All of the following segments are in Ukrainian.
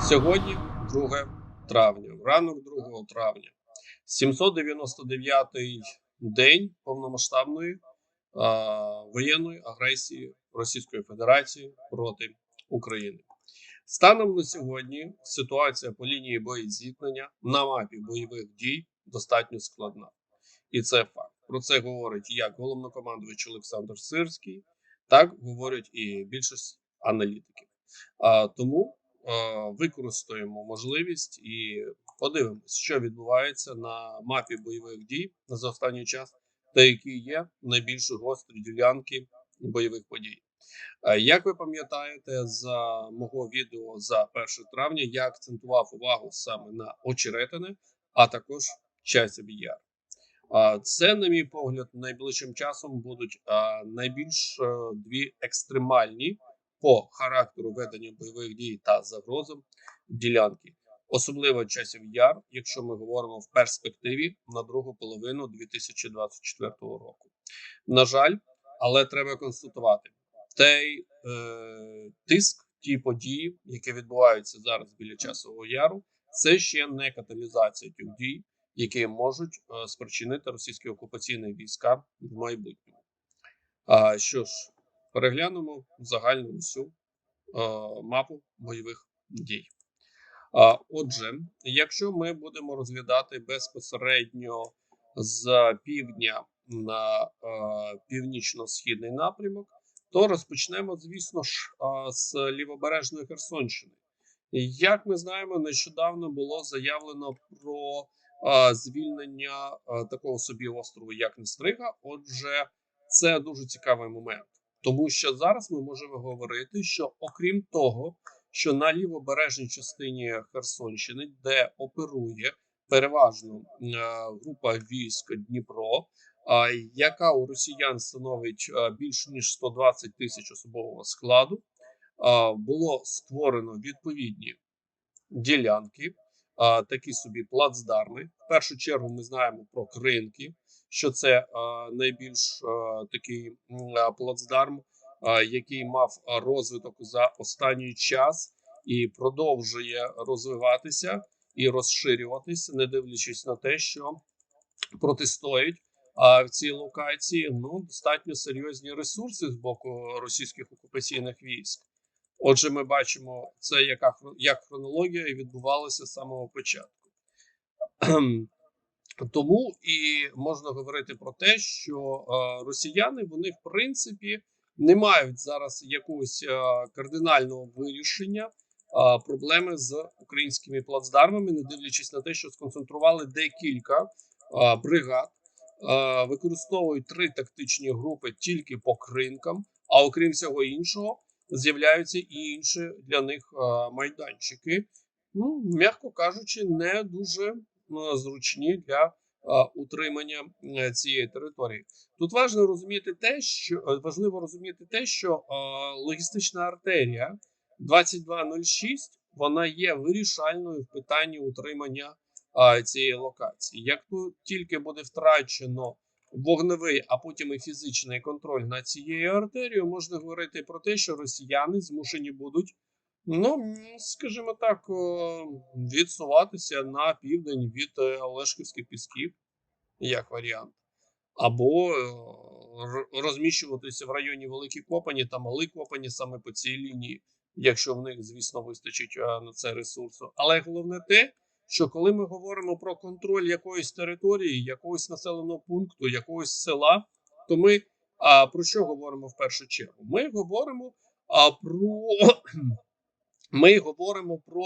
Сьогодні 2 травня, ранок 2 травня, 799-й день повномасштабної а, воєнної агресії Російської Федерації проти України. Станом на сьогодні ситуація по лінії боєзіткнення на мапі бойових дій достатньо складна, і це факт. Про це говорить як головнокомандувач Олександр Сирський, так говорять і більшість аналітиків. А, тому використаємо можливість і подивимось, що відбувається на мапі бойових дій за останній час, та які є найбільш гострі ділянки бойових подій. Е, Як ви пам'ятаєте, за мого відео за 1 травня я акцентував увагу саме на очеретини, а також часів яр. Це, на мій погляд, найближчим часом будуть найбільш е, дві екстремальні по характеру ведення бойових дій та загрозам ділянки, особливо часів яр, якщо ми говоримо в перспективі на другу половину 2024 року. На жаль, але треба констатувати той е, тиск, ті події, які відбуваються зараз біля часового яру, це ще не каталізація тих дій, які можуть е, спричинити російські окупаційні війська в майбутньому. А що ж, переглянемо загальну всю е, мапу бойових дій. Отже, якщо ми будемо розглядати безпосередньо з півдня на е, північно-східний напрямок, то розпочнемо, звісно ж, е, з лівобережної Херсонщини. Як ми знаємо, нещодавно було заявлено про звільнення такого собі острову, як Нестрига. Отже, це дуже цікавий момент, тому що зараз ми можемо говорити, що окрім того, що на лівобережній частині Херсонщини, де оперує переважно е, група військ Дніпро, яка у росіян становить е, більш ніж 120 тисяч особового складу, було створено відповідні ділянки, а, такі собі плацдарми. В першу чергу ми знаємо про кринки, що це а, найбільш а, такий а, плацдарм, а, який мав розвиток за останній час і продовжує розвиватися і розширюватися, не дивлячись на те, що протистоять а в цій локації ну достатньо серйозні ресурси з боку російських окупаційних військ. Отже, ми бачимо це, яка як хронологія відбувалася з самого початку. Тому і можна говорити про те, що росіяни вони в принципі не мають зараз якогось кардинального вирішення проблеми з українськими плацдармами, не дивлячись на те, що сконцентрували декілька бригад, використовують три тактичні групи тільки по кринкам, а окрім всього іншого, з'являються і інші для них майданчики. Ну, м'яко кажучи, не дуже зручні для утримання е, цієї території. Тут важливо розуміти те, що е, важливо розуміти те, що логістична артерія 2206 вона є вирішальною в питанні утримання цієї локації. Як тільки буде втрачено вогневий, а потім і фізичний контроль над цією артерією, можна говорити про те, що росіяни змушені будуть. Ну, скажімо так, відсуватися на південь від е, Олешківських пісків, як варіант, або розміщуватися в районі Великі Копані та Мали Копані саме по цій лінії, якщо в них, звісно, вистачить е, на це ресурсу. Але головне те, що коли ми говоримо про контроль якоїсь території, якогось населеного пункту, якогось села, то ми а, про що говоримо в першу чергу? Ми говоримо а, про ми говоримо про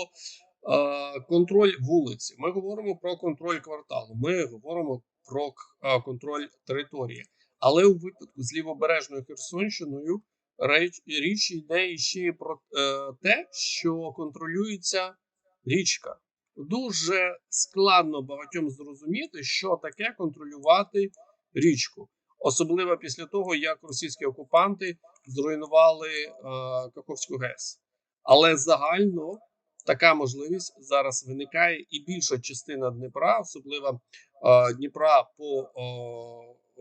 е, контроль вулиці, ми говоримо про контроль кварталу, ми говоримо про е, контроль території. Але у випадку з лівобережною Херсонщиною річ, річ йде ще про е, те, що контролюється річка. Дуже складно багатьом зрозуміти, що таке контролювати річку, особливо після того, як російські окупанти зруйнували е, Каховську ГЕС. Але загально така можливість зараз виникає, і більша частина Дніпра, особливо е, Дніпра по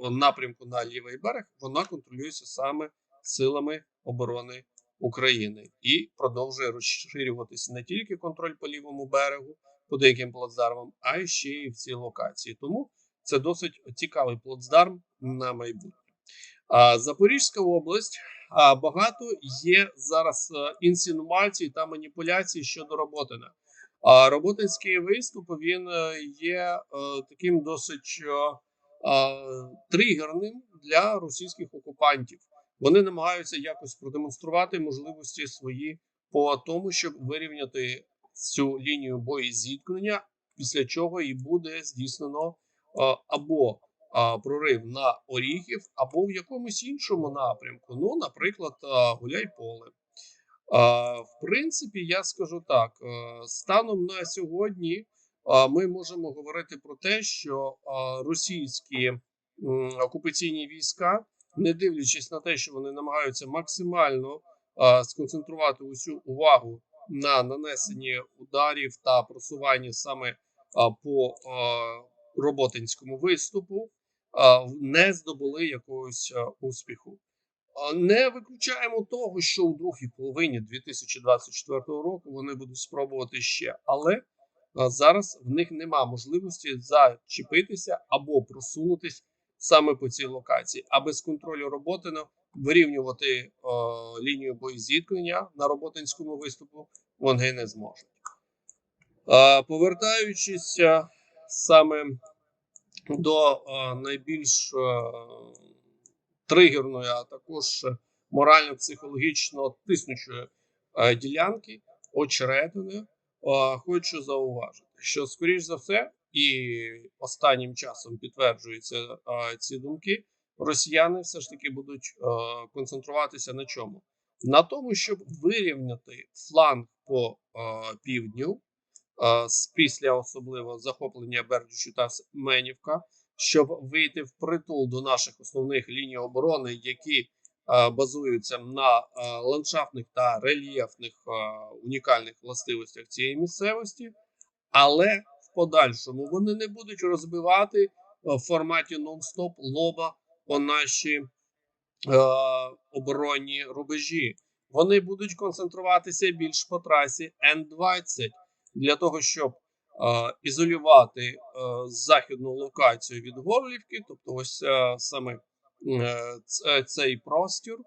е, напрямку на лівий берег, вона контролюється саме силами оборони України і продовжує розширюватися не тільки контроль по лівому берегу, по деяким плацдармам, а й ще й в цій локації. Тому це досить цікавий плацдарм на майбутнє. Запорізька область багато є зараз е, інсинуацій та маніпуляцій щодо Роботина. А Роботинський виступ він е, є е, таким досить тригерним для російських окупантів. Вони намагаються якось продемонструвати можливості свої по тому, щоб вирівняти цю лінію боєзіткнення, після чого і буде здійснено або прорив на Оріхів, або в якомусь іншому напрямку. Ну, наприклад, а, Гуляйполе. В принципі, я скажу так: станом на сьогодні ми можемо говорити про те, що російські окупаційні війська, не дивлячись на те, що вони намагаються максимально а, сконцентрувати усю увагу на нанесенні ударів та просуванні саме а, по а, роботинському виступу, а, не здобули якогось а, успіху. А, Не виключаємо того, що у другій половині 2024 року вони будуть спробувати ще, але а, зараз в них нема можливості зачепитися або просунутись саме по цій локації, а без контролю роботи вирівнювати е, лінію боєзіткнення на роботинському виступу вони не зможуть. Е, повертаючись саме до е, найбільш е, тригерної, а також морально-психологічно тиснучої е, ділянки очеретини, е, хочу зауважити, що скоріш за все, і останнім часом підтверджуються е, ці думки. Росіяни все ж таки будуть е, концентруватися на чому? На тому, щоб вирівняти фланг по е, півдню, з після особливо захоплення Бердичу та Менівка, щоб вийти в притул до наших основних ліній оборони, які е, базуються на е, ландшафтних та рельєфних е, унікальних властивостях цієї місцевості, але подальшому вони не будуть розбивати е, в форматі нон-стоп лоба по наші е, оборонні рубежі. Вони будуть концентруватися більш по трасі Н-20 для того, щоб е, ізолювати е, західну локацію від Горлівки, тобто ось е, саме е, цей простір, е,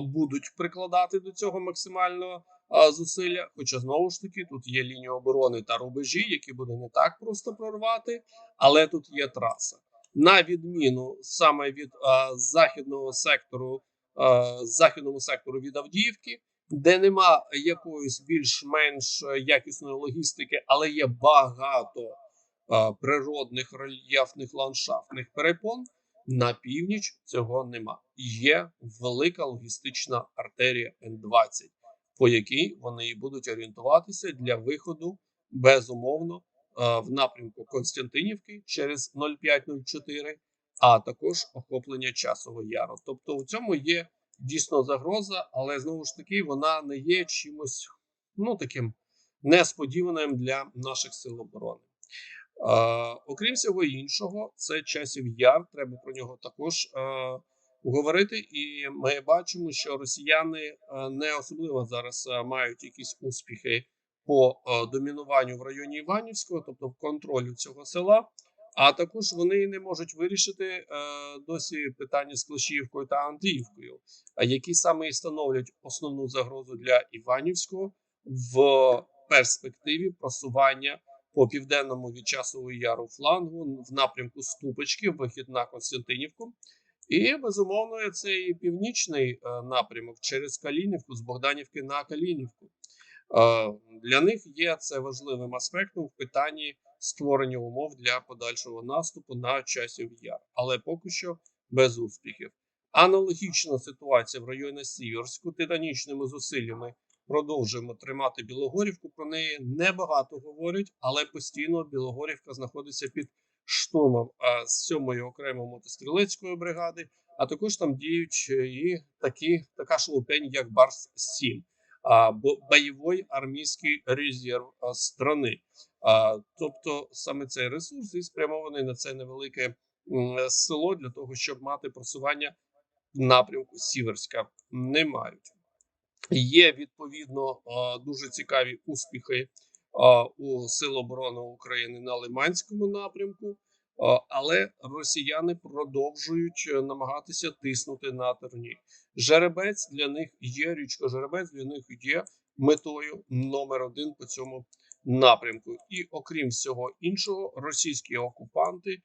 будуть прикладати до цього максимально е, зусилля. Хоча знову ж таки тут є лінія оборони та рубежі, які буде не так просто прорвати, але тут є траса на відміну саме від е, західного сектору, е, західному сектору від Авдіївки, де нема якоїсь більш-менш якісної логістики, але є багато е, природних рельєфних ландшафтних перепон. На північ цього нема. Є велика логістична артерія Н-20, по якій вони і будуть орієнтуватися для виходу безумовно е, в напрямку Константинівки через 0504, а також охоплення часового яру. Тобто у цьому є дійсно загроза, але знову ж таки вона не є чимось ну таким несподіваним для наших сил оборони. Е, окрім всього іншого, це часів яр. Треба про нього також е, говорити. І ми бачимо, що росіяни е, не особливо зараз е, мають якісь успіхи по е, домінуванню в районі Іванівського, тобто в контролю цього села. А також вони не можуть вирішити досі питання з Клещіївкою та Андріївкою, які саме і становлять основну загрозу для Іванівського в перспективі просування по південному від часового яру флангу в напрямку Ступочки, вихід на Константинівку. І безумовно, це і північний е, напрямок через Калінівку з Богданівки на Калінівку. Е, Для них є це важливим аспектом в питанні створення умов для подальшого наступу на часів яр, але поки що без успіхів. Аналогічна ситуація в районі Сіверську титанічними зусиллями продовжуємо тримати Білогорівку. Про неї небагато говорять, але постійно Білогорівка знаходиться під штурмом а, з 7-ї окремої мотострілецької бригади, а також там діють е, і такі така шелупень, як Барс 7 а, бо- бойовий армійський резерв страни. Тобто саме цей ресурс і спрямований на це невелике село для того, щоб мати просування в напрямку Сіверська. Не мають. Є відповідно дуже цікаві успіхи у Сил оборони України на Лиманському напрямку, але росіяни продовжують е, намагатися тиснути на терні. Жеребець для них є річка Жеребець для них є метою номер один по цьому напрямку. І окрім всього іншого, російські окупанти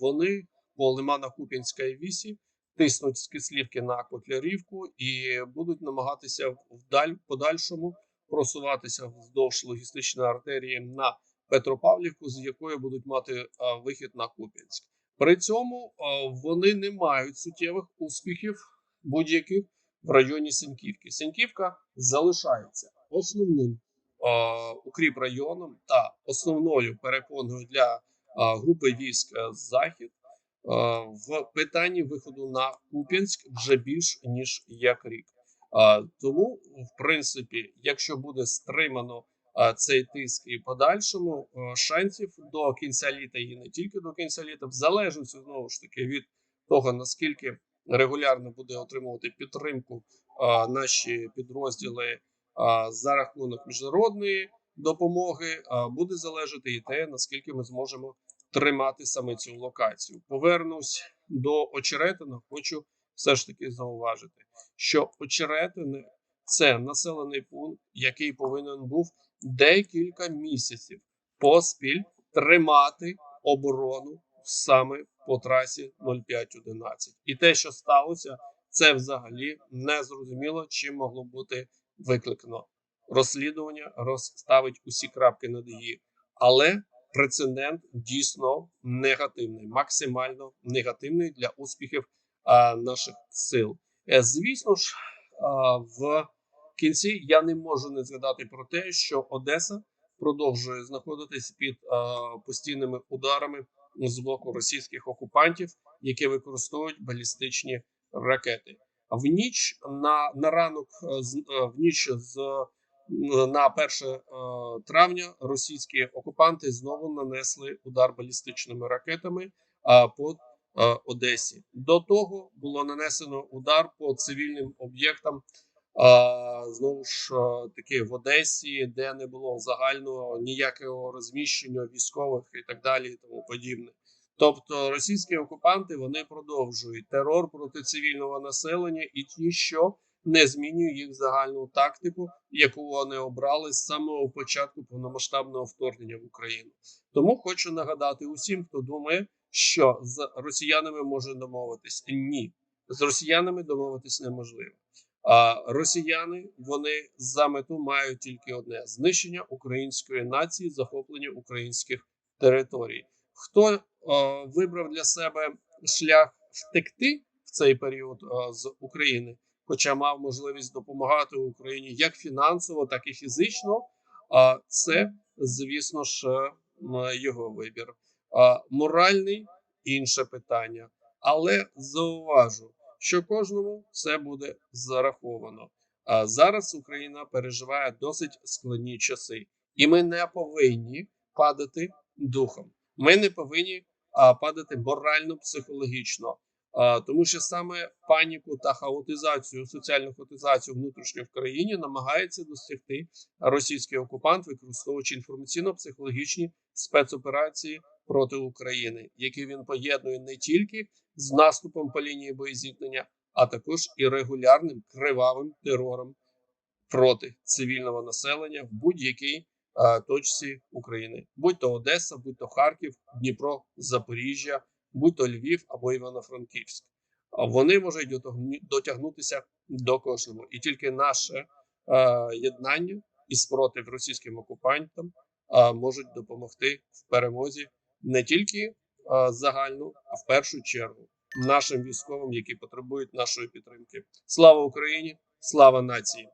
вони по Лимано-Куп'янській вісі тиснуть з Кислівки на Котлярівку і будуть намагатися вдаль подальшому просуватися вздовж логістичної артерії на Петропавлівку, з якої будуть мати вихід на Куп'янськ. При цьому вони не мають суттєвих успіхів будь-яких в районі Сеньківки. Сеньківка залишається основним укріп районом та основною перепоною для групи військ Захід в питанні виходу на Куп'янськ вже більш ніж як рік. Тому, в принципі, якщо буде стримано цей тиск і подальшому, е, шансів до кінця літа і не тільки до кінця літа, в залежності знову ж таки від того наскільки регулярно буде отримувати підтримку наші підрозділи за рахунок міжнародної допомоги, буде залежати і те, наскільки ми зможемо тримати саме цю локацію. Повернусь до очеретина. Хочу все ж таки зауважити, що очеретини це населений пункт, який повинен був декілька місяців поспіль тримати оборону саме по трасі 0511. І те, що сталося, це взагалі не зрозуміло, чим могло бути викликано. Розслідування розставить усі крапки над її, але прецедент дійсно негативний, максимально негативний для успіхів наших сил. Е, Звісно ж, а, в кінці я не можу не згадати про те, що Одеса продовжує знаходитись під постійними ударами з боку російських окупантів, які використовують балістичні ракети. В ніч на, на ранок е, е, в ніч з на 1 е, травня російські окупанти знову нанесли удар балістичними ракетами по е, Одесі. До того було нанесено удар по цивільним об'єктам. А, знову ж е, таки в Одесі, де не було загального ніякого розміщення військових і так далі, і тому подібне. Тобто російські окупанти вони продовжують терор проти цивільного населення і ніщо не змінює їх загальну тактику, яку вони обрали з самого початку повномасштабного вторгнення в Україну. Тому хочу нагадати усім, хто думає, що з росіянами може домовитись. Ні, з росіянами домовитись неможливо. А росіяни вони за мету мають тільки одне: знищення української нації, захоплення українських територій. Хто е, вибрав для себе шлях втекти в цей період е, з України, хоча мав можливість допомагати Україні як фінансово, так і фізично. А це, звісно ж, його вибір. А моральний інше питання, але зауважу, що кожному це буде зараховано. А зараз Україна переживає досить складні часи, і ми не повинні падати духом. Ми не повинні а, падати морально-психологічно. А, тому що саме паніку та хаотизацію, соціальну хаотизацію внутрішньо в країні намагається досягти російський окупант, використовуючи інформаційно-психологічні спецоперації проти України, які він поєднує не тільки з наступом по лінії боєзіткнення, а також і регулярним кривавим терором проти цивільного населення в будь-якій точці України, будь то Одеса, будь то Харків, Дніпро, Запоріжжя, будь то Львів або Івано-Франківськ. Вони можуть дотягнутися до кожного, і тільки наше е, єднання і спротив російським окупантам е, можуть допомогти в перемозі не тільки е, загальну, а в першу чергу нашим військовим, які потребують нашої підтримки. Слава Україні! Слава нації!